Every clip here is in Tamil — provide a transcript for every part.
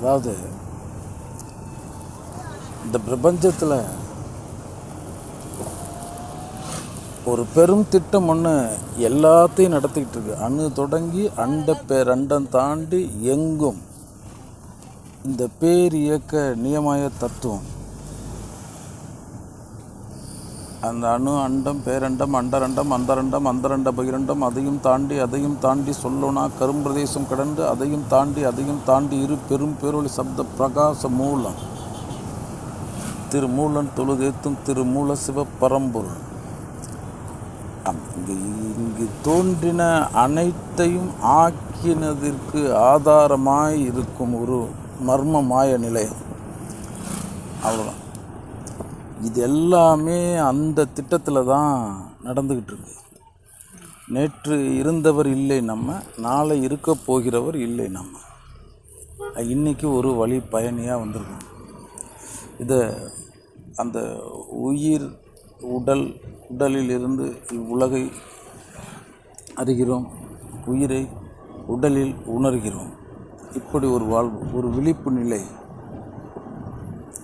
அதாவது இந்த பிரபஞ்சத்தில் ஒரு பெரும் திட்டம் ஒன்று எல்லாத்தையும் நடத்திக்கிட்டு இருக்கு. அணு தொடங்கி அண்ட பேரண்டம் தாண்டி எங்கும் இந்த பேர் இயக்க நியமய தத்துவம். அந்த அணு அண்டம் பேரண்டம் அண்டரண்டம் அந்தரண்டம் அந்தரண்ட பகிரண்டம் அதையும் தாண்டி அதையும் தாண்டி சொல்லுனா கரும்பிரதேசம் கடந்து அதையும் தாண்டி அதையும் தாண்டி இரு பெரும் பேரொளி சப்த பிரகாச மூலம். திருமூலன் தொழுதேத்தும் திருமூல சிவ பரம்பொருள் இங்கு இங்கு தோன்றின அனைத்தையும் ஆக்கினதற்கு ஆதாரமாய் இருக்கும் ஒரு மர்மமாய நிலை நிலையம். அவ்வளோதான் இது எல்லாமே அந்த திட்டத்தில் தான் நடந்துக்கிட்டு இருக்கு. நேற்று இருந்தவர் இல்லை நம்ம நாளை இருக்க போகிறவர் இல்லை நம்ம. இன்னைக்கு ஒரு வழி பயணியாக வந்திருக்கோம். இதை அந்த உயிர் உடல் உடலில் இருந்து இவ்வுலகை அறிகிறோம். உயிரை உடலில் உணர்கிறோம். இப்படி ஒரு வாழ்வு ஒரு விழிப்பு நிலை.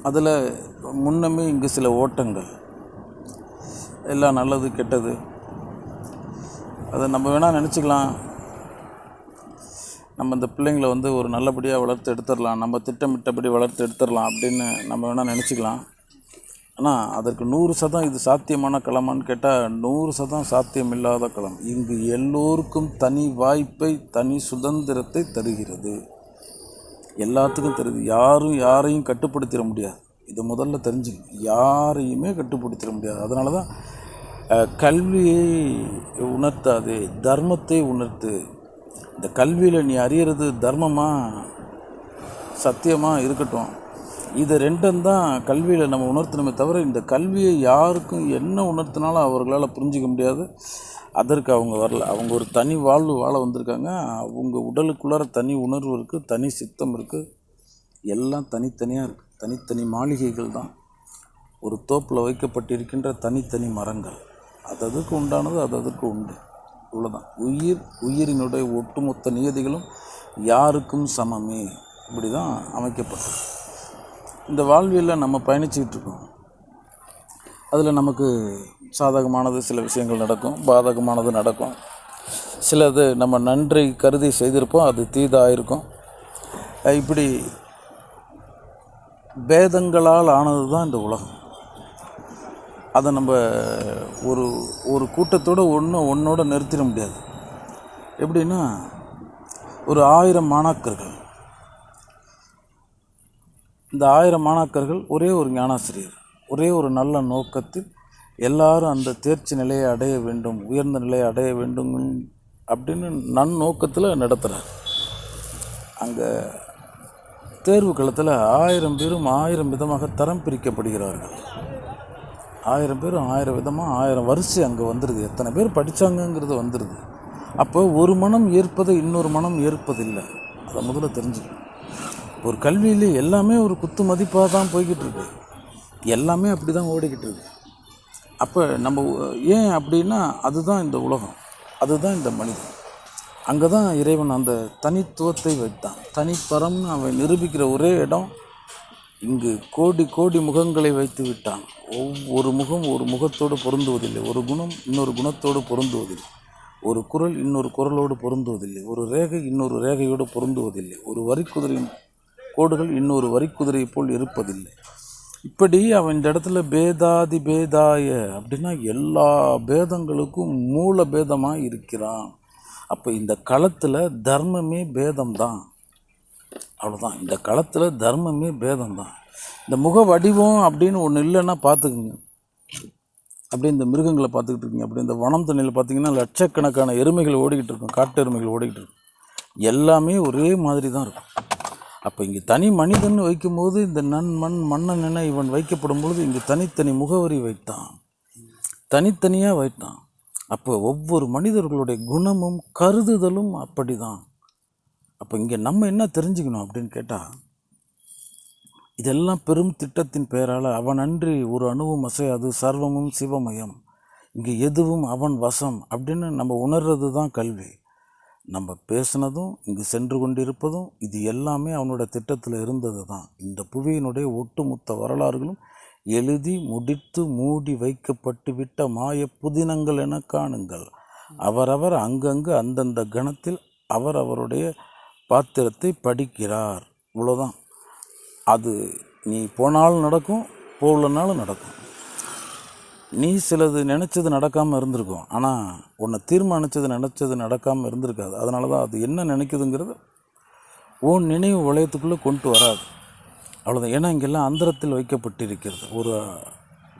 அதில் முன்னமே இங்கு சில ஓட்டங்கள். எல்லாம் நல்லது கெட்டது. அதை நம்ம வேணால் நினச்சிக்கலாம். நம்ம இந்த பிள்ளைங்களை வந்து ஒரு நல்லபடியாக வளர்த்து எடுத்துடலாம். நம்ம திட்டமிட்டபடி வளர்த்து எடுத்துடலாம் அப்படின்னு நம்ம வேணால் நினச்சிக்கலாம். ஆனால் அதற்கு நூறு சதம் இது சாத்தியமான களமான்னு கேட்டால் நூறு சதம் சாத்தியம் இல்லாத களம். இங்கு எல்லோருக்கும் தனி வாய்ப்பை தனி சுதந்திரத்தை தருகிறது. எல்லாத்துக்கும் தருது. யாரும் யாரையும் கட்டுப்படுத்திட முடியாது. இது முதல்ல தெரிஞ்சுக்கணும். யாரையுமே கட்டுப்படுத்திட முடியாது. அதனால தான் கல்வியை உணர்த்தாது தர்மத்தை உணர்த்து. இந்த கல்வியில் நீ அறியறது தர்மமாக சத்தியமாக இருக்கட்டும். இது ரெண்டும் தான் கல்வியில் நம்ம உணர்த்தணுமே தவிர இந்த கல்வியை யாருக்கும் என்ன உணர்த்தினாலும் அவர்களால் புரிஞ்சிக்க முடியாது. அதற்கு அவங்க வரல. அவங்க ஒரு தனி வாழ்வு வாழ வந்திருக்காங்க. அவங்க உடலுக்குள்ளார தனி உணர்வு இருக்குது தனி சித்தம் இருக்குது எல்லாம் தனித்தனியாக இருக்குது தனித்தனி மாளிகைகள் தான். ஒரு தோப்பில் வைக்கப்பட்டிருக்கின்ற தனித்தனி மரங்கள். அது அதுக்கு உண்டானது அது அதுக்கு உண்டு. இவ்வளோதான் உயிர் உயிரினுடைய ஒட்டுமொத்த நியதிகளும் யாருக்கும் சமமே. இப்படி தான் அமைக்கப்பட்டது. இந்த வாழ்வியலில் நம்ம பயணிச்சுக்கிட்டு இருக்கோம். அதில் நமக்கு சாதகமானது சில விஷயங்கள் நடக்கும் பாதகமானது நடக்கும். சிலது நம்ம நன்றி கருதி செய்திருப்போம் அது தீதாயிருக்கும் இருக்கும். இப்படி பேதங்களால் ஆனது தான் இந்த உலகம். அதை நம்ம ஒரு ஒரு கூட்டத்தோடு ஒன்று ஒன்றோட நிறுத்திட முடியாது. எப்படின்னா ஒரு ஆயிரம் மாணாக்கர்கள். இந்த ஆயிரம் மாணாக்கர்கள் ஒரே ஒரு ஞானாசிரியர் ஒரே ஒரு நல்ல நோக்கத்தில் எல்லாரும் அந்த தேர்ச்சி நிலையை அடைய வேண்டும் உயர்ந்த நிலையை அடைய வேண்டும் அப்படின்னு நன்னோக்கத்தில் நடத்துகிறார் அங்கே தேர்வு களத்தில் ஆயிரம் பேரும் ஆயிரம் விதமாக தரம் பிரிக்கப்படுகிறார்கள். ஆயிரம் பேரும் ஆயிரம் விதமாக ஆயிரம் வரிசை அங்கே வந்துடுது எத்தனை பேர் படித்தாங்கங்கிறது வந்துடுது அப்போ ஒரு மனம் ஏற்பதை இன்னொரு மனம் ஏற்பதில்லை. அதை முதல்ல தெரிஞ்சுக்கணும். ஒரு கல்வியில் எல்லாமே ஒரு குத்து மதிப்பாக தான் போய்கிட்டு இருக்கு எல்லாமே அப்படி தான் ஓடிக்கிட்டு இருக்கு அப்போ நம்ம ஏன் அப்படின்னா அதுதான் இந்த உலகம். அதுதான் இந்த மனிதன். அங்கே தான் இறைவன் அந்த தனித்துவத்தை வைத்தான். தனிப்பரம்னு அவன் நிரூபிக்கிற ஒரே இடம் இங்கு கோடி கோடி முகங்களை வைத்து விட்டான். ஒவ்வொரு முகம் ஒரு முகத்தோடு பொருந்துவதில்லை. ஒரு குணம் இன்னொரு குணத்தோடு பொருந்துவதில்லை. ஒரு குரல் இன்னொரு குரலோடு பொருந்துவதில்லை. ஒரு ரேகை இன்னொரு ரேகையோடு பொருந்துவதில்லை. ஒரு வரிக்குதிரையின் கோடுகள் இன்னொரு வரிக்குதிரையை போல் இருப்பதில்லை. இப்படி அவன் இந்த இடத்துல பேதாதி பேதாய அப்படின்னா எல்லா பேதங்களுக்கும் மூல பேதமாக இருக்கிறான். அப்போ இந்த களத்தில் தர்மமே பேதம் தான் அவ்வளோதான் இந்த களத்தில் தர்மமே பேதம் தான் இந்த முக வடிவம் அப்படின்னு ஒன்று இல்லைன்னா பார்த்துக்குங்க அப்படி இந்த மிருகங்களை பார்த்துக்கிட்டு இருக்கீங்க. அப்படி இந்த வனம் தண்ணியில் பார்த்தீங்கன்னா லட்சக்கணக்கான எருமைகள் ஓடிக்கிட்டு இருக்கும். காட்டு எருமைகள் ஓடிக்கிட்டு இருக்கும். எல்லாமே ஒரே மாதிரி தான் இருக்கும். அப்போ இங்கே தனி மனிதன் வைக்கும்போது இந்த நன் மண் மன்னன் என இவன் வைக்கப்படும் பொழுது இங்கே தனித்தனி முகவரி வைத்தான். தனித்தனியாக வைத்தான். அப்போ ஒவ்வொரு மனிதர்களுடைய குணமும் கருதுதலும் அப்படி தான் அப்போ இங்கே நம்ம என்ன தெரிஞ்சுக்கணும் அப்படின்னு கேட்டால் இதெல்லாம் பெரும் திட்டத்தின் பெயரால் அவன் அன்றி ஒரு அணுவும் அசையாது சர்வமும் சிவமயம். இங்கே எதுவும் அவன் வசம் அப்படின்னு நம்ம உணர்றது தான் கல்வி. நம்ம பேசினதும் இங்கு சென்று கொண்டிருப்பதும் இது எல்லாமே அவனோட திட்டத்தில் இருந்தது தான் இந்த புவியினுடைய ஒட்டுமொத்த வரலாறுகளும் எழுதி முடித்து மூடி வைக்கப்பட்டு விட்ட மாய புதினங்கள் என காணுங்கள். அவரவர் அங்கங்கு அந்தந்த கணத்தில் அவர் அவருடைய பாத்திரத்தை படிக்கிறார். இவ்வளோதான் அது நீ போனாலும் நடக்கும் போகலனாலும் நடக்கும். நீ சிலது நினச்சது நடக்காமல் இருந்திருக்கும். ஆனால் உன்னை தீர்மானித்தது நினச்சது நடக்காமல் இருந்திருக்காது. அதனால தான் அது என்ன நினைக்குதுங்கிறது உன் நினைவு வளையத்துக்குள்ளே கொண்டு வராது. அவ்வளோதான் ஏன்னா இங்கெல்லாம் அந்தரத்தில் வைக்கப்பட்டிருக்கிறது. ஒரு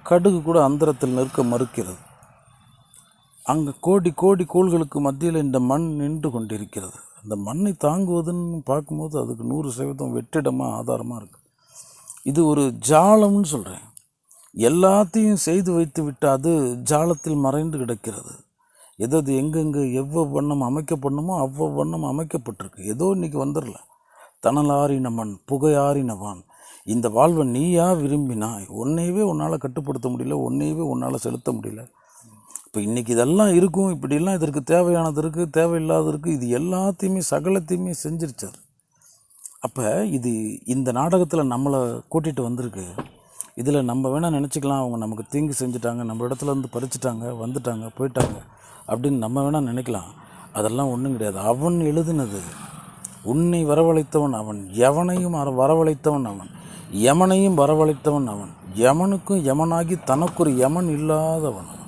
கடுகு கூட அந்தரத்தில் நிற்க மறுக்கிறது. அங்கே கோடி கோடி கோள்களுக்கு மத்தியில் இந்த மண் நின்று கொண்டிருக்கிறது. அந்த மண்ணை தாங்குவதுன்னு பார்க்கும்போது அதுக்கு நூறு சதவீதம் வெற்றிடமாக ஆதாரமாக இருக்குது இது ஒரு ஜாலம்னு சொல்கிறேன் எல்லாத்தையும் செய்து வைத்து விட்டு அது ஜாலத்தில் மறைந்து கிடக்கிறது. எது அது எங்கெங்கே எவ்வளவு வண்ணம் அமைக்கப்படணுமோ அவ்வளோ வண்ணம் அமைக்கப்பட்டிருக்கு. ஏதோ இன்னைக்கு வந்துடல. தணலாரின மண் புகையாரினவான் இந்த வாழ்வை நீயா விரும்பினாய் உன்னையவே உன்னால் கட்டுப்படுத்த முடியல உன்னையவே உன்னால் செலுத்த முடியல. இப்போ இன்றைக்கி இதெல்லாம் இருக்கும் இப்படிலாம் இதற்கு தேவையானது இருக்குது தேவையில்லாத இருக்குது இது எல்லாத்தையுமே சகலத்தையுமே செஞ்சிருச்சார் அப்போ இது இந்த நாடகத்தில் நம்மளை கூட்டிகிட்டு வந்திருக்கு. இதில் நம்ம வேணால் நினச்சிக்கலாம் அவங்க நமக்கு தீங்கு செஞ்சுட்டாங்க நம்ம இடத்துல இருந்து பறிச்சிட்டாங்க வந்துட்டாங்க போயிட்டாங்க அப்படின்னு நம்ம வேணால் நினைக்கலாம். அதெல்லாம் ஒன்றும் கிடையாது. அவன் எழுதினது. உன்னை வரவழைத்தவன் அவன் எவனையும் வரவழைத்தவன் அவன். யமனையும் வரவழைத்தவன் அவன். யமனுக்கும் யமனாகி தனக்கொரு யமன் இல்லாதவன் அவன்.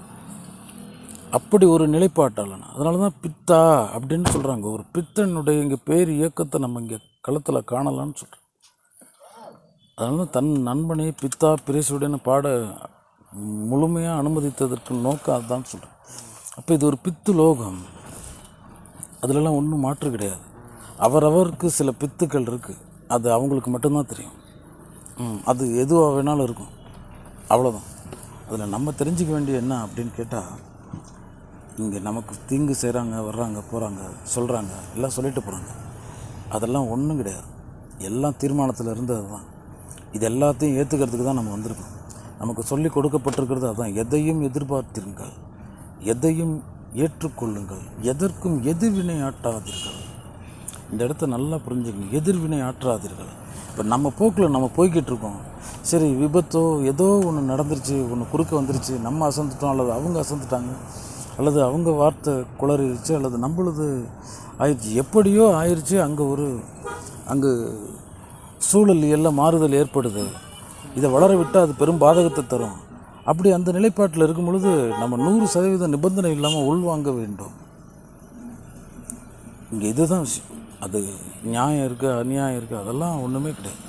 அப்படி ஒரு நிலைப்பாட்டாளன் அதனால தான் பித்தா அப்படின்னு சொல்கிறாங்க ஒரு பித்தனுடைய இங்கே பேர் இயக்கத்தை நம்ம இங்கே களத்தில் காணலாம்னு சொல்கிறோம் அதனால தான் தன் நண்பனே பித்தா பிரேசுடன் பாட முழுமையாக அனுமதித்ததற்கு நோக்கம் அதுதான் சொல்கிறேன் அப்போ இது ஒரு பித்து லோகம். அதிலெல்லாம் ஒன்றும் மாற்று கிடையாது. அவரவருக்கு சில பித்துக்கள் இருக்குது அது அவங்களுக்கு மட்டும்தான் தெரியும். அது எதுவாக வேணாலும் இருக்கும். அவ்வளோதான் அதில் நம்ம தெரிஞ்சிக்க வேண்டிய என்ன அப்படின்னு கேட்டால் இங்கே நமக்கு தீங்கு செய்கிறாங்க வர்றாங்க போகிறாங்க சொல்கிறாங்க எல்லாம் சொல்லிட்டு போகிறாங்க அதெல்லாம் ஒன்றும் கிடையாது. எல்லாம் தீர்மானத்தில் இருந்தது தான் இது எல்லாத்தையும் ஏற்றுக்கிறதுக்கு தான் நம்ம வந்திருக்கோம். நமக்கு சொல்லி கொடுக்கப்பட்டிருக்கிறது அதுதான் எதையும் எதிர்பார்த்திருங்கள். எதையும் ஏற்றுக்கொள்ளுங்கள். எதற்கும் எதிர்வினை ஆட்டாதீர்கள் இந்த இடத்த நல்லா புரிஞ்சுக்கணும். எதிர்வினை ஆற்றாதீர்கள் இப்போ நம்ம போக்கில் நம்ம போய்கிட்டு இருக்கோம் சரி விபத்தோ ஏதோ ஒன்று நடந்துருச்சு ஒன்று குறுக்க வந்துருச்சு நம்ம அசந்துட்டோம் அல்லது அவங்க அசந்துட்டாங்க அல்லது அவங்க வார்த்தை குளறிடுச்சு அல்லது நம்மளது ஆயிடுச்சு எப்படியோ ஆயிடுச்சு அங்கே ஒரு அங்கே சூழல் எல்லாம் மாறுதல் ஏற்படுது. இதை வளர விட்டால் அது பெரும் பாதகத்தை தரும். அப்படி அந்த நிலைப்பாட்டில் இருக்கும் பொழுது நம்ம நூறு சதவீத நிபந்தனை இல்லாமல் உள்வாங்க வேண்டும். இங்கே இதுதான் விஷயம். அது நியாயம் இருக்குது அநியாயம் இருக்குது அதெல்லாம் ஒன்றுமே கிடையாது.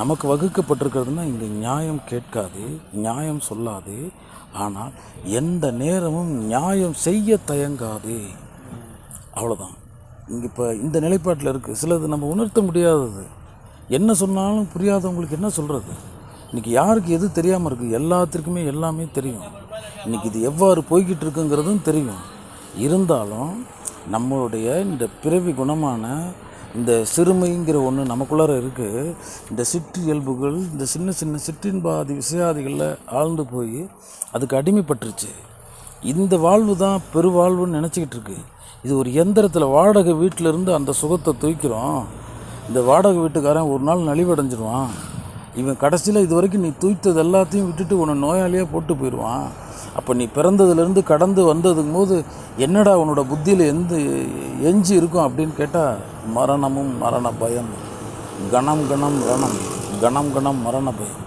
நமக்கு வகுக்கப்பட்டிருக்கிறதுனா இங்கே நியாயம் கேட்காது நியாயம் சொல்லாது. ஆனால் எந்த நேரமும் நியாயம் செய்ய தயங்காது. அவ்வளோதான் இங்கே இப்போ இந்த நிலைப்பாட்டில் இருக்குது சிலது நம்ம உணர்த்த முடியாதது. என்ன சொன்னாலும் புரியாதவங்களுக்கு என்ன சொல்கிறது இன்றைக்கி யாருக்கு எது தெரியாமல் இருக்குது எல்லாத்திற்குமே எல்லாமே தெரியும். இன்றைக்கி இது எவ்வாறு போய்கிட்டு இருக்குங்கிறதும் தெரியும். இருந்தாலும் நம்மளுடைய இந்த பிறவி குணமான இந்த சிறுமைங்கிற ஒன்று நமக்குள்ளார இருக்குது இந்த சிற்று இயல்புகள் இந்த சின்ன சின்ன சிற்றின்பாதி விஷயாதிகளில் ஆழ்ந்து போய் அதுக்கு அடிமைப்பட்டுருச்சு. இந்த வாழ்வு தான் பெருவாழ்வுன்னு நினச்சிக்கிட்டு இருக்கு. இது ஒரு எந்திரத்தில் வாடகை வீட்டில் இருந்து அந்த சுகத்தை தூக்கிறோம். இந்த வாடகை வீட்டுக்காரன் ஒரு நாள் நலிவடைஞ்சிருவான். இவன் கடைசியில் இது வரைக்கும் நீ தூய்த்தது எல்லாத்தையும் விட்டுட்டு உன்னை நோயாளியாக போட்டு போயிடுவான் அப்போ நீ பிறந்ததுலேருந்து கடந்து வந்ததுக்கும் போது என்னடா உன்னோட புத்தியில் எந்த எஞ்சி இருக்கும் அப்படின்னு கேட்டால் மரணமும் மரண பயம். கணம் கணம் ரணம் கணம் கணம் மரண பயம்.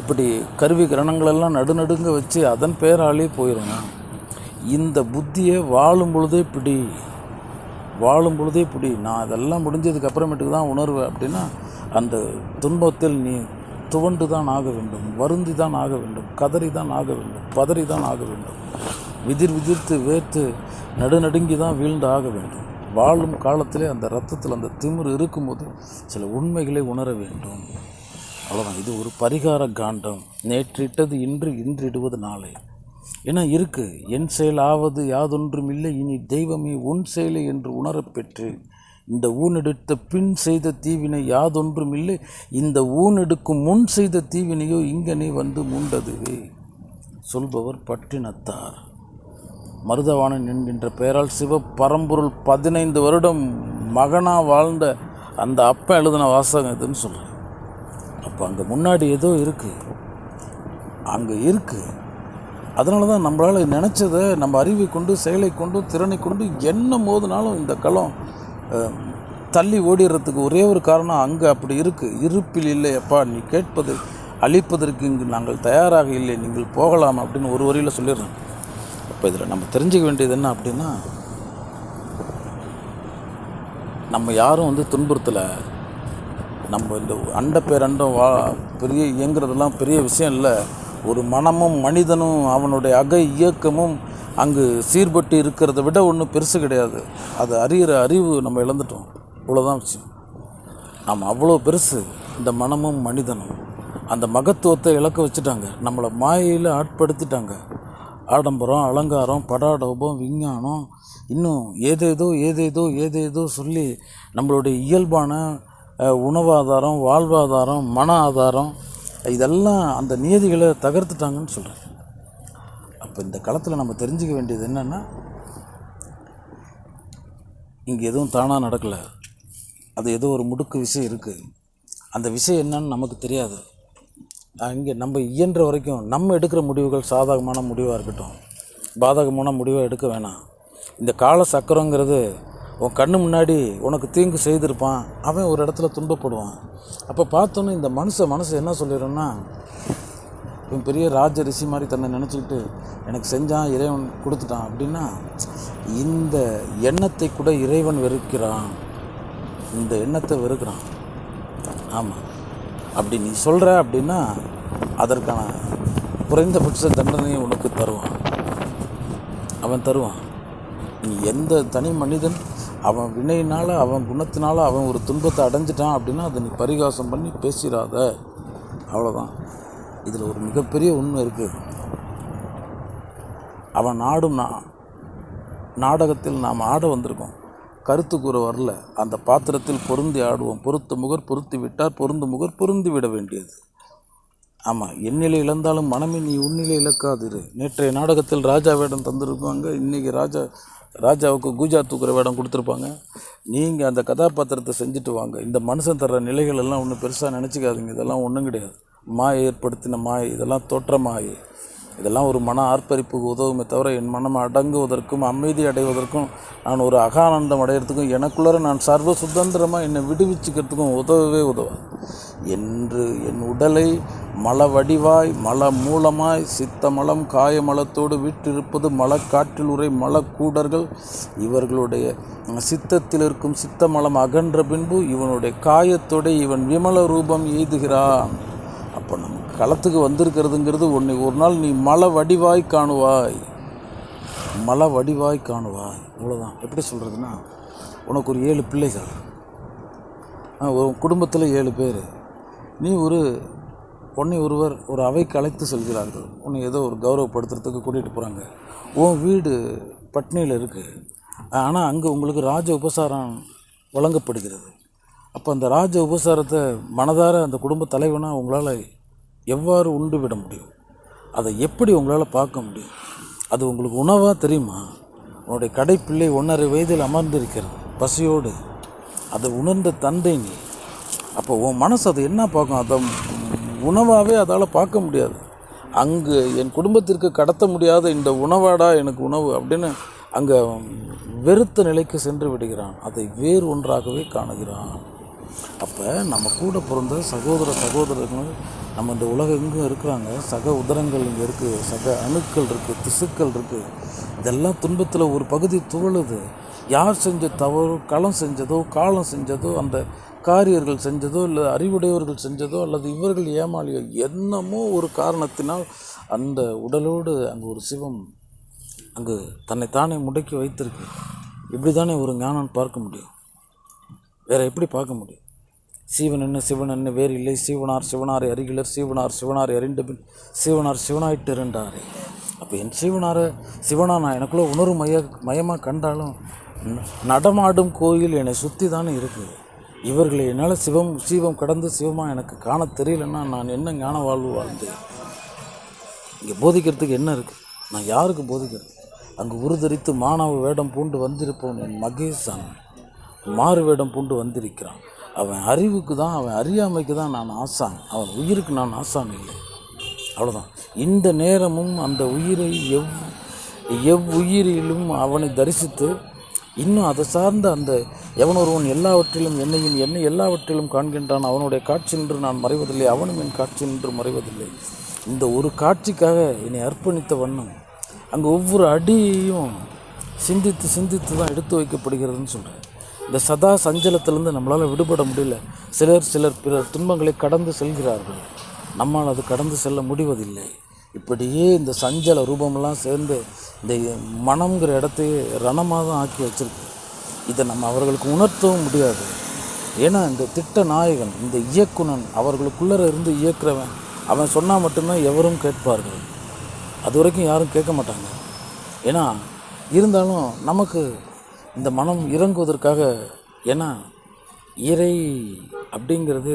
இப்படி கருவி கிரணங்களெல்லாம் நடுநடுங்க வச்சு அதன் பேராலே போயிடுங்க இந்த புத்தியை வாழும் பொழுதே பிடி. வாழும் பொழுதே பிடி. நான் இதெல்லாம் முடிஞ்சதுக்கு அப்புறமேட்டுக்கு தான் உணர்வேன் அப்படின்னா அந்த துன்பத்தில் நீ துவண்டு தான் ஆக வேண்டும் வருந்தி தான் ஆக வேண்டும் கதறி தான் ஆக வேண்டும் பதறி தான் ஆக வேண்டும். விதிர் விதிர்த்து வேர்த்து நடுநடுங்கி தான் வீழ்ந்து ஆக வேண்டும். வாழும் காலத்திலே அந்த ரத்தத்தில் அந்த திமிரு இருக்கும்போது சில உண்மைகளை உணர வேண்டும். அவ்வளோதான் இது ஒரு பரிகார காண்டம். நேற்றிட்டது இன்று இன்றிடுவது நாளை. ஏன்னா இருக்குது என் செயல் ஆவது யாதொன்றும் இல்லை இனி தெய்வமே உன் செயலை என்று உணரப் பெற்று இந்த ஊனெடுத்த பின் செய்த தீவினை யாதொன்றும் இல்லை இந்த ஊனெடுக்கும் முன் செய்த தீவினையோ இங்கனே வந்து மூண்டதுவே சொல்பவர் பட்டினத்தார். மருதவாணன் என்கின்ற பெயரால் சிவ பரம்பொருள் பதினைந்து வருடம் மகனாக வாழ்ந்த அந்த அப்பா எழுதின வாசகம் இதுன்னு சொல்கிறேன் அப்போ அங்கே முன்னாடி ஏதோ இருக்குது அங்கே இருக்குது அதனால தான் நம்மளால் நினச்சதை நம்ம அறிவை கொண்டு செயலை கொண்டு திறனை கொண்டு என்ன மோதினாலும் இந்த களம் தள்ளி ஓடிடுறதுக்கு ஒரே ஒரு காரணம் அங்கே அப்படி இருக்குது இருப்பில் இல்லை எப்பா நீ கேட்பது அழிப்பதற்கு இங்கு நாங்கள் தயாராக இல்லை நீங்கள் போகலாம் அப்படின்னு ஒரு வரியில் சொல்லிடுறோம் அப்போ இதில் நம்ம தெரிஞ்சுக்க வேண்டியது என்ன அப்படின்னா நம்ம யாரும் வந்து துன்புறுத்தலை. நம்ம இந்த அண்ட பேரண்டம் வா பெரிய இயங்குறதெல்லாம் பெரிய விஷயம் இல்லை. ஒரு மனமும் மனிதனும் அவனுடைய அக இயக்கமும் அங்கு சீர்பட்டு இருக்கிறத விட ஒன்றும் பெருசு கிடையாது. அது அறிகிற அறிவு நம்ம இழந்துட்டோம். இவ்வளோதான் விஷயம். நாம் அவ்வளோ பெருசு. இந்த மனமும் மனிதனும். அந்த மகத்துவத்தை இழக்க வச்சுட்டாங்க. நம்மளை மாயையில் ஆட்படுத்திட்டாங்க. ஆடம்பரம் அலங்காரம் படாடோபம் விஞ்ஞானம் இன்னும் ஏதேதோ ஏதேதோ ஏதேதோ சொல்லி நம்மளுடைய இயல்பான உணவாதாரம் வாழ்வாதாரம் மன ஆதாரம் இதெல்லாம் அந்த நியதிகளை தகர்த்துட்டாங்கன்னு சொல்கிறேன் அப்போ இந்த களத்தில் நம்ம தெரிஞ்சுக்க வேண்டியது என்னென்னா இங்கே எதுவும் தானாக நடக்கலை. அது ஏதோ ஒரு முடுக்கு விஷயம் இருக்குது அந்த விஷயம் என்னன்னு நமக்கு தெரியாது. இங்கே நம்ம இயன்ற வரைக்கும் நம்ம எடுக்கிற முடிவுகள் சாதகமான முடிவாக இருக்கட்டும் பாதகமான முடிவாக எடுக்க வேணாம். இந்த கால சக்கரங்கிறது உன் கண்ணு முன்னாடி உனக்கு தீங்கு செய்திருப்பான். அவன் ஒரு இடத்துல துன்பப்படுவான். அப்போ பார்த்தோன்னே இந்த மனுஷன் மனசு என்ன சொல்லிடும்னா பெரிய ராஜ ரிஷி மாதிரி தன்னை நினச்சிக்கிட்டு எனக்கு செஞ்சான் இறைவன் கொடுத்துட்டான் அப்படின்னா இந்த எண்ணத்தை கூட இறைவன் வெறுக்கிறான். இந்த எண்ணத்தை வெறுக்கிறான். ஆமாம் அப்படி நீ சொல்கிற அப்படின்னா அதற்கான குறைந்தபட்ச தண்டனையை உனக்கு தருவான். அவன் தருவான். நீ எந்த தனி மனிதன் அவன் வினையினால் அவன் குணத்தினால் அவன் ஒரு துன்பத்தை அடைஞ்சிட்டான் அப்படின்னா அதை நீ பரிகாசம் பண்ணி பேசிடாத. அவ்வளோதான் இதில் ஒரு மிகப்பெரிய உண்மை இருக்குது அவன் நாடும் நாடகத்தில் நாம் ஆட வந்திருக்கோம். கருத்து கூற வரல. அந்த பாத்திரத்தில் பொருந்தி ஆடுவோம். பொருத்த முகர் பொருத்தி விட்டார். பொருந்து முகர் பொருந்தி விட வேண்டியது. ஆமாம் எண்ணிலை இழந்தாலும் மனமே நீ உன்னிலை இழக்காதிரு நேற்றைய நாடகத்தில் ராஜா வேடம் தந்திருப்பாங்க இன்றைக்கி ராஜா ராஜாவுக்கு கூஜா தூக்குற வேடம் கொடுத்துருப்பாங்க. நீங்கள் அந்த கதாபாத்திரத்தை செஞ்சுட்டு வாங்க. இந்த மனுஷன் தர்ற நிலைகள் எல்லாம் ஒன்றும் பெருசாக நினச்சிக்காதீங்க. இதெல்லாம் ஒன்றும் கிடையாது. மாயை ஏற்படுத்தின மாயை. இதெல்லாம் தோற்ற மாயை. இதெல்லாம் ஒரு மன ஆர்ப்பரிப்புக்கு உதவுமே தவிர என் மனம் அடங்குவதற்கும் அமைதி அடைவதற்கும் நான் ஒரு அகானந்தம் அடையிறதுக்கும் எனக்குள்ளார நான் சர்வ சுதந்திரமாக என்னை விடுவிச்சுக்கிறதுக்கும் உதவவே உதவாது. என்று என் உடலை மல வடிவாய் மல மூலமாய் சித்த மலம் காயமலத்தோடு வீற்றிருப்பது மலக்காற்றில் உரை மலக்கூடர்கள் இவர்களுடைய சித்தத்தில் இருக்கும் சித்த மலம் அகன்ற பின்பு இவனுடைய காயத்தோடு இவன் விமல ரூபம் எய்துகிறான். இப்போ நம்ம களத்துக்கு வந்திருக்கிறதுங்கிறது ஒன்று ஒரு நாள் நீ மலை வடிவாய் காணுவாய். மலை வடிவாய் காணுவாய். இவ்வளோதான் எப்படி சொல்கிறதுன்னா உனக்கு ஒரு ஏழு பிள்ளைகள். உன் ஒரு குடும்பத்தில் ஏழு பேர். நீ ஒரு உன்னை ஒருவர் ஒரு அவைக்கு அழைத்து செல்கிறார்கள். உன்னை ஏதோ ஒரு கௌரவப்படுத்துறதுக்கு கூட்டிகிட்டு போகிறாங்க உன் வீடு பட்னியில் இருக்குது ஆனால் அங்கே உங்களுக்கு ராஜ உபசாரம் வழங்கப்படுகிறது. அப்போ அந்த ராஜ உபசாரத்தை மனதார அந்த குடும்ப தலைவனாக உங்களால் எவ்வாறு உண்டு விட முடியும்? அதை எப்படி உங்களால் பார்க்க முடியும்? அது உங்களுக்கு உணவாக தெரியுமா? உன்னுடைய கடைப்பிள்ளை ஒன்றரை வயதில் அமர்ந்திருக்கிறது பசியோடு. அதை உணர்ந்த தந்தை நீ. அப்போ உன் மனசு அதை என்ன பார்க்கும்? அதை உணவாகவே அதால் பார்க்க முடியாது. அங்கு என் குடும்பத்திற்கு கடத்த முடியாத இந்த உணவாடா எனக்கு உணவு அப்படின்னு அங்கே வெறுத்த நிலைக்கு சென்று விடுகிறான். அதை வேறு ஒன்றாகவே காணுகிறான். அப்போ நம்ம கூட பிறந்த சகோதர சகோதரர்கள் நம்ம இந்த உலகம் எங்கும் இருக்கிறாங்க. சக உதரங்கள் இங்கே இருக்குது சக அணுக்கள் இருக்குது திசுக்கள் இருக்குது இதெல்லாம் துன்பத்தில் ஒரு பகுதி துவழுது யார் செஞ்ச தவறு களம் செஞ்சதோ காலம் செஞ்சதோ அந்த காரியர்கள் செஞ்சதோ இல்லை அறிவுடையவர்கள் செஞ்சதோ அல்லது இவர்கள் ஏமாளியோ என்னமோ ஒரு காரணத்தினால் அந்த உடலோடு அங்கே ஒரு சிவம் அங்கு தன்னைத்தானே முடக்கி வைத்திருக்கு. இப்படி தானே ஒரு ஞானம் பார்க்க முடியும். வேற எப்படி பார்க்க முடியும்? சீவன் என்ன சிவன் என்ன வேறு இல்லை. சீவனார் சிவனாரை அருகிலர் சீவனார் சிவனாரை அறிந்த பின் சீவனார் சிவனாயிட்டு இருந்தாரே. அப்போ என் சீவனாரை சிவனா நான் எனக்குள்ளே உணர்வு மைய மயமாக கண்டாலும் நடமாடும் கோயில் என்னை சுற்றி தானே இருக்குது இவர்களை என்னால் சிவம் சீவம் கடந்து சிவமாக எனக்கு காண தெரியலன்னா நான் என்ன ஞான வாழ்வு வாழ்ந்தேன்? இங்கே போதிக்கிறதுக்கு என்ன இருக்குது நான் யாருக்கு போதிக்கிறது? அங்கு உருதரித்து மாணவ வேடம் பூண்டு வந்திருப்பவன் என் மகேஷ் மாறு மாறுவேடம் பூண்டு வந்திருக்கிறான். அவன் அறிவுக்கு தான் அவன் அறியாமைக்கு தான் நான் ஆசான். அவன் உயிருக்கு நான் ஆசான் இல்லை. அவ்வளோதான் இந்த நேரமும் அந்த உயிரை எவ் எவ்வுயிரிலும் அவனை தரிசித்து இன்னும் அதை சார்ந்த அந்த எவனொருவன் எல்லாவற்றிலும் என்னையும் என்னை எல்லாவற்றிலும் காண்கின்றான். அவனுடைய காட்சி என்று நான் மறைவதில்லை அவனும் என் காட்சி என்று மறைவதில்லை. இந்த ஒரு காட்சிக்காக என்னை அர்ப்பணித்த வண்ணம் அங்கே ஒவ்வொரு அடியையும் சிந்தித்து சிந்தித்து தான் எடுத்து வைக்கப்படுகிறதுன்னு சொல்கிறேன் இந்த சதா சஞ்சலத்திலேருந்து நம்மளால் விடுபட முடியல. சிலர் சிலர் பிறர் துன்பங்களை கடந்து செல்கிறார்கள். நம்மால் அது கடந்து செல்ல முடிவதில்லை. இப்படியே இந்த சஞ்சல ரூபமெல்லாம் சேர்ந்து இந்த மனம்ங்கிற இடத்தையே ரணமாக தான் ஆக்கி வச்சிருக்கு. இதை நம்ம அவர்களுக்கு உணர்த்தவும் முடியாது. ஏன்னா இந்த திட்ட நாயகன் இந்த இயக்குனன் அவர்களுக்குள்ளே இருந்து இயக்குறவன் அவன் சொன்னால் மட்டும்தான் எவரும் கேட்பார்கள். அது வரைக்கும் யாரும் கேட்க மாட்டாங்க. ஏன்னா இருந்தாலும் நமக்கு இந்த மனம் இறங்குவதற்காக ஏன்னா இறை அப்படிங்கிறது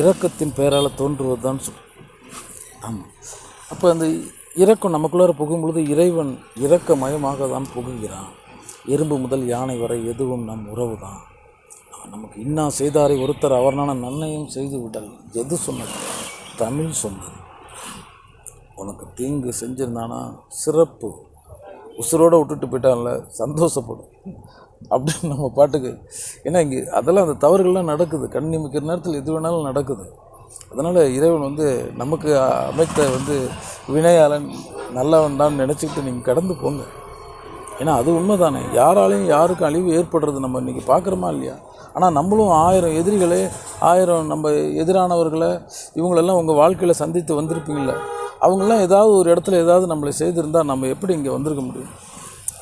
இரக்கத்தின் பெயரால் தோன்றுவது தான் சொல். ஆமாம் அப்போ அந்த இறக்கம் நமக்குள்ளார புகும்பொழுது இறைவன் இரக்கமயமாக தான் புகுகிறான். எறும்பு முதல் யானை வரை எதுவும் நம் உறவு தான் நமக்கு இன்னா செய்தாரை ஒருத்தர் அவர்னான நன்மையும் செய்து விடல். எது சொன்னது? தமிழ் சொன்னது. உனக்கு தீங்கு செஞ்சிருந்தானா? சிறப்பு. உசுரோடு விட்டுட்டு போயிட்டான்ல சந்தோஷப்படும். அப்படின்னு நம்ம பாட்டுக்கு ஏன்னா இங்கே அதெல்லாம் அந்த தவறுகள்லாம் நடக்குது. கண் நிமிக்கிற நேரத்தில் எது வேணாலும் நடக்குது. அதனால் இறைவன் வந்து நமக்கு அமைத்த வந்து வினையாளன் நல்லவன் தான் நினச்சிக்கிட்டு நீங்கள் கடந்து போங்க. ஏன்னா அது உண்மை தானே யாராலையும் யாருக்கும் அழிவு ஏற்படுறது நம்ம இன்றைக்கி பார்க்குறோமா இல்லையா? ஆனால் நம்மளும் ஆயிரம் எதிரிகளே ஆயிரம் நம்ம எதிரானவர்களை இவங்களெல்லாம் உங்கள் வாழ்க்கையில் சந்தித்து வந்திருப்பீங்கள அவங்கெல்லாம் ஏதாவது ஒரு இடத்துல ஏதாவது நம்மளை செய்திருந்தால் நம்ம எப்படி இங்கே வந்திருக்க முடியும்?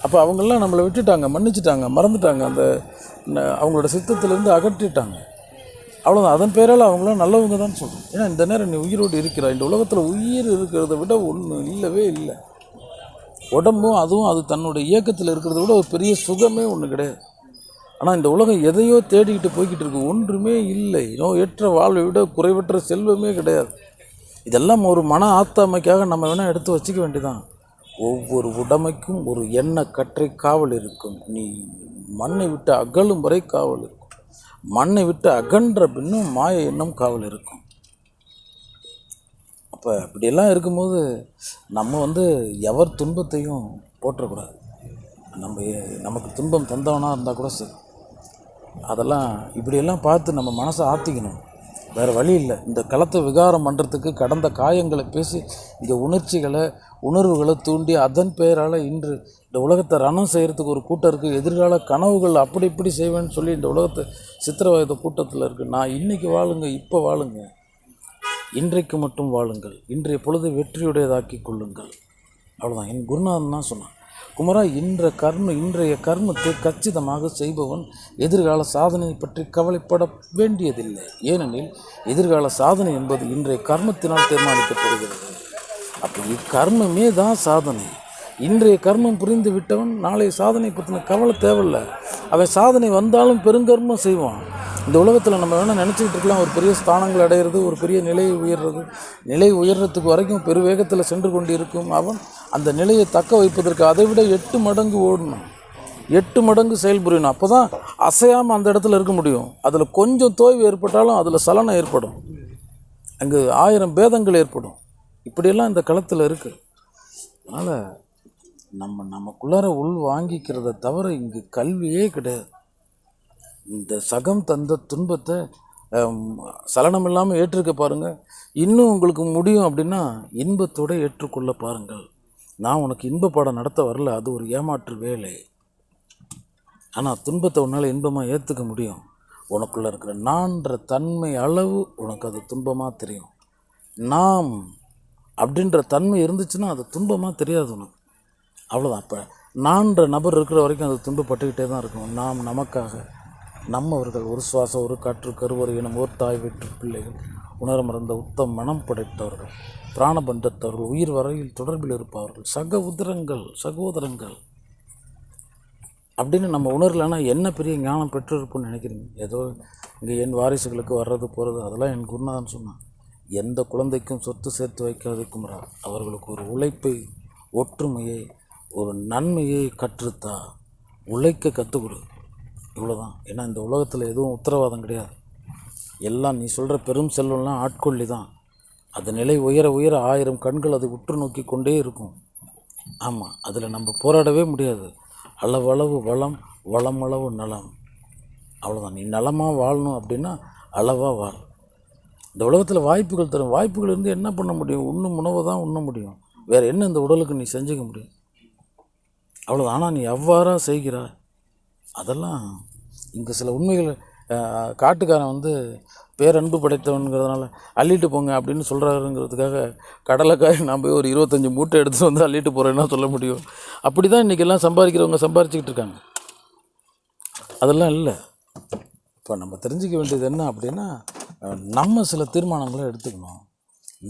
அப்போ அவங்களாம் நம்மளை விட்டுட்டாங்க மன்னிச்சிட்டாங்க மறந்துட்டாங்க. அந்த அவங்களோட சித்தத்திலேருந்து அகற்றிட்டாங்க. அவ்வளோதான் அதன் பேரால் அவங்களாம் நல்லவங்க தான் சொல்கிறோம் ஏன்னா இந்த நேரம் நீ உயிரோடு இருக்கிறா இந்த உலகத்தில் உயிர் இருக்கிறத விட ஒன்று இல்லவே இல்லை. உடம்பும் அதுவும் அது தன்னோட இயக்கத்தில் இருக்கிறத விட ஒரு பெரிய சுகமே ஒன்று கிடையாது. ஆனால் இந்த உலகம் எதையோ தேடிக்கிட்டு போய்கிட்டு இருக்கு. ஒன்றுமே இல்லை. நோயற்ற வாழ்வை விட குறைவற்ற செல்வமே கிடையாது. இதெல்லாம் ஒரு மன ஆத்தாமைக்காக நம்ம வேணால் எடுத்து வச்சுக்க வேண்டியதான் ஒவ்வொரு உடமைக்கும் ஒரு எண்ண கற்றை காவல் இருக்கும். நீ மண்ணை விட்டு அகலும் வரை காவல் இருக்கும். மண்ணை விட்டு அகன்ற பின்னும் மாய எண்ணம் காவல் இருக்கும். அப்போ இப்படியெல்லாம் இருக்கும்போது நம்ம வந்து எவர் துன்பத்தையும் போற்றக்கூடாது. நம்ம நமக்கு துன்பம் தந்தவனாக இருந்தால் கூட சரி. அதெல்லாம் இப்படியெல்லாம் பார்த்து நம்ம மனசை ஆற்றிக்கணும் வேறு வழி இல்லை. இந்த களத்தை விகாரம் பண்ணுறதுக்கு கடந்த காயங்களை பேசி இந்த உணர்ச்சிகளை உணர்வுகளை தூண்டி அதன் பெயரால் இன்று இந்த உலகத்தை ரணம் செய்கிறதுக்கு ஒரு கூட்டம் இருக்குது எதிர்கால கனவுகள் அப்படி இப்படி செய்வேன்னு சொல்லி இந்த உலகத்தை சித்திரவதை கூட்டத்தில் இருக்குது நான் இன்றைக்கி வாழுங்க இப்போ வாழுங்க. இன்றைக்கு மட்டும் வாழுங்கள். இன்றைய பொழுது வெற்றியுடையதாக்கி கொள்ளுங்கள். அவ்வளோதான் என் குருநாதன் தான் சொன்னான். குமரா இன்ற கர்ம இன்றைய கர்மத்தை கச்சிதமாக செய்பவன் எதிர்கால சாதனை பற்றி கவலைப்பட வேண்டியதில்லை. ஏனெனில் எதிர்கால சாதனை என்பது இன்றைய கர்மத்தினால் தீர்மானிக்கப்படுகிறது. அப்போ இக்கர்மமே தான் சாதனை. இன்றைய கர்மம் புரிந்து விட்டவன் நாளைய சாதனை பற்றின கவலை தேவையில்ல. அவன் சாதனை வந்தாலும் பெருங்கர்மம் செய்வான். இந்த உலகத்தில் நம்ம வேணால் நினச்சிக்கிட்டு இருக்கலாம். ஒரு பெரிய ஸ்தானங்கள் அடையிறது ஒரு பெரிய நிலையை உயர்றது. நிலை உயர்றதுக்கு வரைக்கும் பெரு வேகத்தில் சென்று கொண்டு இருக்கும் அவன். அந்த நிலையை தக்க வைப்பதற்கு அதை விட எட்டு மடங்கு ஓடணும். எட்டு மடங்கு செயல்புரியணும் அப்போ தான் அசையாமல் அந்த இடத்துல இருக்க முடியும். அதில் கொஞ்சம் தோய்வு ஏற்பட்டாலும் அதில் சலனம் ஏற்படும். அங்கு ஆயிரம் பேதங்கள் ஏற்படும். இப்படியெல்லாம் இந்த களத்தில் இருக்குது அதனால் நம்ம நமக்குள்ளார உள் வாங்கிக்கிறத தவிர இங்கு கல்வியே கிடையாது. இந்த சகம் தந்த துன்பத்தை சலனம் இல்லாமல் ஏற்றிருக்க பாருங்கள் இன்னும் உங்களுக்கு முடியும் அப்படின்னா இன்பத்தோடு ஏற்றுக்கொள்ள பாருங்கள். நான் உனக்கு இன்ப பாடம் நடத்த வரல அது ஒரு ஏமாற்று வேலை. ஆனால் துன்பத்தை உன்னால் இன்பமாக ஏற்றுக்க முடியும். உனக்குள்ளே இருக்கிற நான்ற தன்மை அளவு உனக்கு அது துன்பமாக தெரியும். நாம் அப்படின்ற தன்மை இருந்துச்சுன்னா அது துன்பமாக தெரியாது உனக்கு. அவ்வளோதான் அப்போ நான்ற நபர் இருக்கிற வரைக்கும் அது துன்பப்பட்டுக்கிட்டே தான் இருக்கும் நாம் நமக்காக நம்மவர்கள் ஒரு சுவாசம் ஒரு காற்று கருவறை இனம் ஒரு தாய் வீட்டு பிள்ளைகள் உணர மறந்த உத்தம் மனம் படைத்தவர்கள் பிராணபந்தத்தவர்கள் உயிர் வரையில் தொடர்பில் இருப்பவர்கள் சக உதிரங்கள் சகோதரங்கள் அப்படின்னு நம்ம உணரலைன்னா என்ன பெரிய ஞானம் பெற்றிருப்போம்னு நினைக்கிறீங்க? ஏதோ இங்கே என் வாரிசுகளுக்கு வர்றது போகிறது அதெல்லாம் என் குருநாதன் சொன்னான். எந்த குழந்தைக்கும் சொத்து சேர்த்து வைக்காது குமரா. அவர்களுக்கு ஒரு உழைப்பை ஒற்றுமையை ஒரு நன்மையை கற்றுத்தா உழைக்க கற்றுக் கொடு. இவ்வளோதான் ஏன்னா இந்த உலகத்தில் எதுவும் உத்தரவாதம் கிடையாது. எல்லாம் நீ சொல்கிற பெரும் செல்வம்லாம் ஆட்கொள்ளி தான் அது நிலை உயர உயர ஆயிரம் கண்கள் அதை உற்று நோக்கி கொண்டே இருக்கும். ஆமாம் அதில் நம்ம போராடவே முடியாது. அளவளவு வளம் வளமளவு நலம். அவ்வளோதான் நீ நலமாக வாழணும் அப்படின்னா அளவாக வாழ். இந்த உலகத்தில் வாய்ப்புகள் தரும். வாய்ப்புகள் இருந்து என்ன பண்ண முடியும்? உண்ணும் உணவை தான் உண்ண முடியும். வேறு என்ன இந்த உடலுக்கு நீ செஞ்சுக்க முடியும்? அவ்வளோதான் ஆனால் நீ எவ்வாறாக செய்கிறாய். அதெல்லாம் இங்கே சில உண்மைகள் காட்டுக்காரன் வந்து பேரன்பு படைத்தவனுங்கிறதுனால அள்ளிட்டு போங்க அப்படின்னு சொல்கிறாருங்கிறதுக்காக கடலைக்காய் நான் போய் ஒரு இருபத்தஞ்சி மூட்டை எடுத்துகிட்டு வந்து அள்ளிட்டு போகிறேன்னா சொல்ல முடியும். அப்படி தான் இன்றைக்கெல்லாம் சம்பாதிக்கிறவங்க சம்பாதிச்சிக்கிட்டு இருக்காங்க. அதெல்லாம் இல்லை. இப்போ நம்ம தெரிஞ்சிக்க வேண்டியது என்ன அப்படின்னா நம்ம சில தீர்மானங்களை எடுத்துக்கணும்.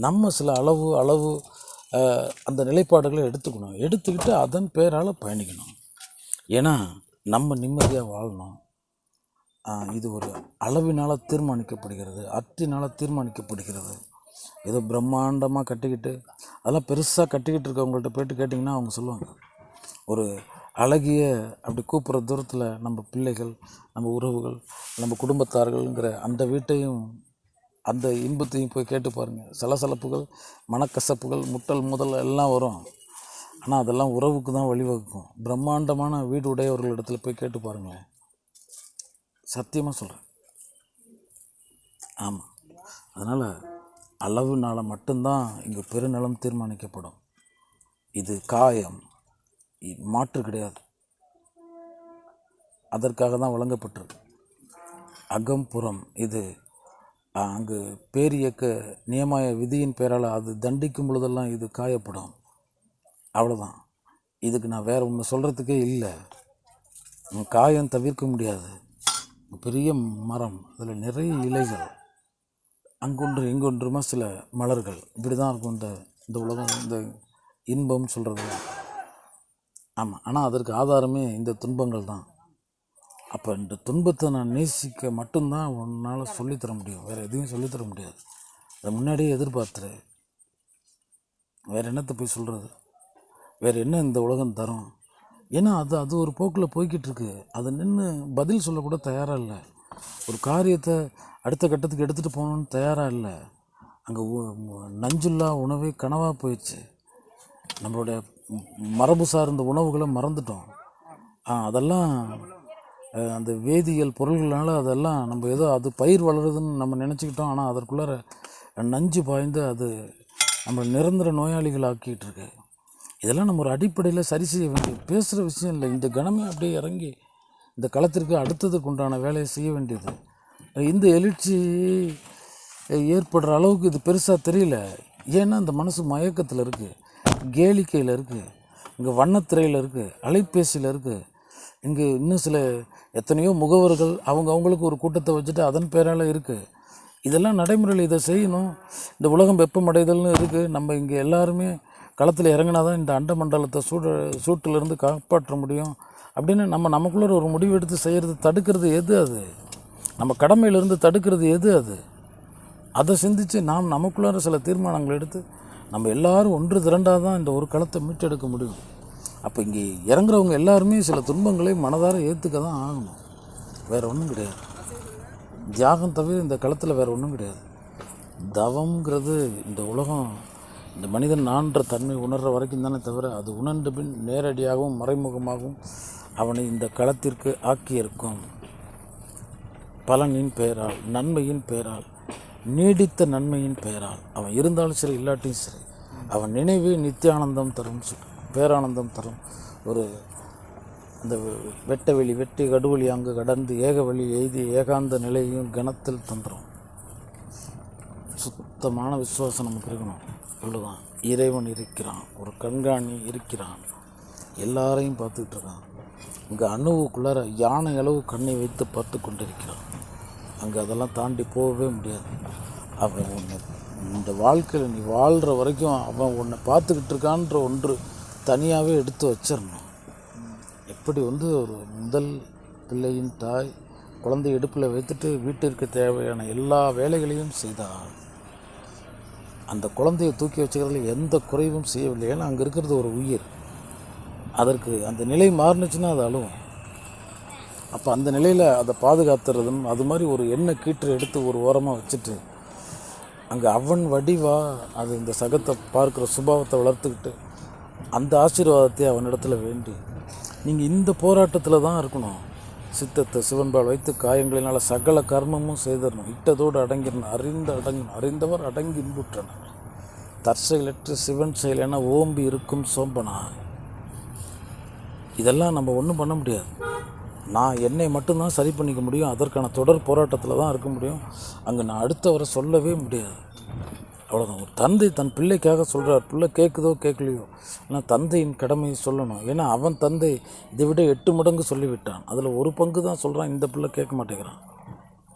நம்ம சில அளவு அளவு அந்த நிலைப்பாடுகளை எடுத்துக்கணும். எடுத்துக்கிட்டு அதன் பேரால் பயணிக்கணும். ஏன்னா நம்ம நிம்மதியாக வாழணும். இது ஒரு அளவினால் தீர்மானிக்கப்படுகிறது அத்தினால் தீர்மானிக்கப்படுகிறது. ஏதோ பிரம்மாண்டமாக கட்டிக்கிட்டு அதெல்லாம் பெருசாக கட்டிக்கிட்டு இருக்கவங்கள்ட்ட போயிட்டு கேட்டிங்கன்னா அவங்க சொல்லுவாங்க. ஒரு அழகிய அப்படி கூப்பிட்ற தூரத்தில் நம்ம பிள்ளைகள் நம்ம உறவுகள் நம்ம குடும்பத்தார்கள்ங்கிற அந்த வீட்டையும் அந்த இன்பத்தையும் போய் கேட்டு பாருங்கள் சலசலப்புகள் மனக்கசப்புகள் முட்டல் முதல் எல்லாம் வரும். ஆனால் அதெல்லாம் உறவுக்கு தான் வழிவகுக்கும். பிரம்மாண்டமான வீடு உடையவர்களிடத்தில் போய் கேட்டு பாருங்களேன் சத்தியமாக சொல்கிறேன் ஆமாம் அதனால் அளவுனால் மட்டும்தான் இங்கே பெருநலம் தீர்மானிக்கப்படும். இது காயம். இ- மாற்று கிடையாது. அதற்காக தான் வழங்கப்பட்டிருக்கு. அகம் புறம் இது அங்கு பேரியக்க நியமாய விதியின் பேரால் அது தண்டிக்கும் பொழுதெல்லாம் இது காயப்படும். அவ்வளோதான் இதுக்கு நான் வேறு ஒன்று சொல்கிறதுக்கே இல்லை. காயம் தவிர்க்க முடியாது. பெரிய மரம் அதில் நிறைய இலைகள் அங்கொன்று இங்கொன்றுமா சில மலர்கள். இப்படி தான் இருக்கும் இந்த இந்த உலகம் இந்த இன்பம் சொல்கிறது ஆமாம் ஆனால் அதற்கு ஆதாரமே இந்த துன்பங்கள் தான் அப்போ இந்த துன்பத்தை நான் நேசிக்க மட்டும்தான் உன்னால் சொல்லித்தர முடியும். வேறு எதையும் சொல்லித்தர முடியாது. அதை முன்னாடியே எதிர்பார்த்துரு. வேறு என்னத்தை போய் சொல்கிறது வேறு என்ன இந்த உலகம் தரும்? ஏன்னா அது அது ஒரு போக்கில் போய்கிட்டு இருக்கு நின்று பதில் சொல்லக்கூட தயாராக இல்லை. ஒரு காரியத்தை அடுத்த கட்டத்துக்கு எடுத்துகிட்டு போகணுன்னு தயாராக இல்லை. அங்கே நஞ்சுல்லா உணவே கனவாக போயிடுச்சு. நம்மளுடைய மரபு சார்ந்த உணவுகளை மறந்துட்டோம். ஆ, அதெல்லாம் அந்த வேதியியல் பொருள்களால் அதெல்லாம் நம்ம ஏதோ அது பயிர் வளருதுன்னு நம்ம நினச்சிக்கிட்டோம். ஆனால் அதற்குள்ளார நஞ்சு பாய்ந்து அது நம்ம நிரந்தர நோயாளிகள் ஆக்கிகிட்ருக்கு இதெல்லாம் நம்ம ஒரு அடிப்படையில் சரி செய்ய வேண்டிய பேசுகிற விஷயம் இல்லை. இந்த கணமே அப்படியே இறங்கி இந்த களத்திற்கு அடுத்ததுக்கு உண்டான வேலையை செய்ய வேண்டியது. இந்த எழுச்சி ஏற்படுற அளவுக்கு இது பெருசாக தெரியல. ஏன்னா இந்த மனசு மயக்கத்தில் இருக்குது கேளிக்கையில் இருக்குது இங்கே வண்ணத்திரையில் இருக்குது அலைபேசியில் இருக்குது இங்கே இன்னும் சில எத்தனையோ முகவர்கள் அவங்க அவங்களுக்கு ஒரு கூட்டத்தை வச்சுட்டு அதன் பேரால் இருக்குது இதெல்லாம் நடைமுறையில் இதை செய்யணும். இந்த உலகம் வெப்பமடைதல்னு இருக்குது நம்ம இங்கே எல்லாருமே களத்தில் இறங்கினா தான் இந்த அண்டமண்டலத்தை சூட சூட்டிலிருந்து காப்பாற்ற முடியும். அப்படின்னு நம்ம நமக்குள்ள ஒரு முடிவு எடுத்து செய்கிறது தடுக்கிறது எது அது? நம்ம கடமையிலிருந்து தடுக்கிறது எது அது? அதை சிந்தித்து நாம் நமக்குள்ளார சில தீர்மானங்கள் எடுத்து நம்ம எல்லாரும் ஒன்று திரண்டாக தான் இந்த ஒரு களத்தை மீட்டெடுக்க முடியும். அப்போ இங்கே இறங்குறவங்க எல்லாருமே சில துன்பங்களை மனதார ஏற்றுக்க தான் ஆகணும். வேறு ஒன்றும் கிடையாது. தியாகம் தவிர இந்த களத்தில் வேறு ஒன்றும் கிடையாது. தவங்கிறது இந்த உலகம் இந்த மனிதன் நான்ற தன்மை உணர்கிற வரைக்கும் தானே தவிர அது உணர்ந்த பின் நேரடியாகவும் மறைமுகமாகவும் அவனை இந்த களத்திற்கு ஆக்கியிருக்கும். பலனின் பெயரால் நன்மையின் பெயரால் நீடித்த நன்மையின் பெயரால் அவன் இருந்தாலும் சரி இல்லாட்டியும் சரி அவன் நினைவே நித்தியானந்தம் தரும் சொல். பேரானந்தம் தரும். ஒரு அந்த வெட்ட வெளி வெட்டி கடுவழி அங்கு கடந்து ஏக வழி எய்தி ஏகாந்த நிலையையும் கணத்தில் தந்துடும் சுத்தமான விசுவாசம் நமக்கு இருக்கணும். இவ்வளோதான் இறைவன் இருக்கிறான். ஒரு கண்காணி இருக்கிறான். எல்லாரையும் பார்த்துக்கிட்டு இருக்கான். இங்கே அணுவுக்குள்ளார யானை அளவு கண்ணை வைத்து பார்த்து கொண்டிருக்கிறான். அங்கே அதெல்லாம் தாண்டி போகவே முடியாது. அவன் உன்னை இந்த வாழ்க்கையில் நீ வாழ்கிற வரைக்கும் அவன் உன்னை பார்த்துக்கிட்டு இருக்கான்ற ஒன்று தனியாகவே எடுத்து வச்சிடணும் எப்படி வந்து ஒரு முதல் பிள்ளையின் தாய் குழந்தை இடுப்பில் வைத்துட்டு வீட்டிற்கு தேவையான எல்லா வேலைகளையும் செய்தால் அந்த குழந்தையை தூக்கி வச்சுக்கிறதுல எந்த குறைவும் செய்யவில்லை. ஏன்னா அங்கே இருக்கிறது ஒரு உயிர். அதற்கு அந்த நிலை மாறுனுச்சுன்னா அது அழுவும். அப்போ அந்த நிலையில் அதை பாதுகாத்துறதும் அது மாதிரி ஒரு எண்ணெய் கீற்று எடுத்து ஒரு ஓரமாக வச்சுட்டு அங்கே அவன் வடிவாக அது இந்த சகத்தை பார்க்குற சுபாவத்தை வளர்த்துக்கிட்டு அந்த ஆசீர்வாதத்தை அவனிடத்தில் வேண்டி நீங்கள் இந்த போராட்டத்தில் தான் இருக்கணும். சித்தத்தை சிவன்பால் வைத்து காயங்களினால் சகல கர்மமும் செய்திடணும். இட்டதோடு அடங்கிடணும் அறிந்து அடங்கணும் அறிந்தவர் அடங்கி இன்புற்றனர். தற்செயலற்று சிவன் செயல் என ஓம்பி இருக்கும் சோம்பனா. இதெல்லாம் நம்ம ஒன்றும் பண்ண முடியாது. நான் என்னை மட்டும்தான் சரி பண்ணிக்க முடியும். அதற்கான தொடர் போராட்டத்தில் தான் இருக்க முடியும். அங்கே நான் அடுத்தவரை சொல்லவே முடியாது. அவ்வளோதான் ஒரு தந்தை தன் பிள்ளைக்காக சொல்கிறார் பிள்ளை கேட்குதோ கேட்கலையோ ஆனால் தந்தையின் கடமையை சொல்லணும். ஏன்னா அவன் தந்தை இதை விட எட்டு மடங்கு சொல்லிவிட்டான். அதில் ஒரு பங்கு தான் சொல்கிறான் இந்த பிள்ளை கேட்க மாட்டேங்கிறான்.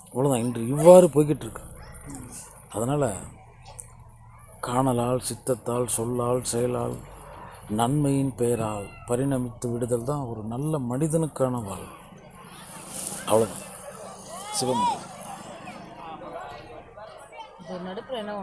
அவ்வளோதான் இன்று இவ்வாறு போய்கிட்டு இருக்கு. அதனால் காணலால் சித்தத்தால் சொல்லால் செயலால் நன்மையின் பெயரால் பரிணமித்து விடுதல் தான் ஒரு நல்ல மனிதனுக்கான வாழ்வு. அவ்வளோதான் சிவம் நடுப்புற என்ன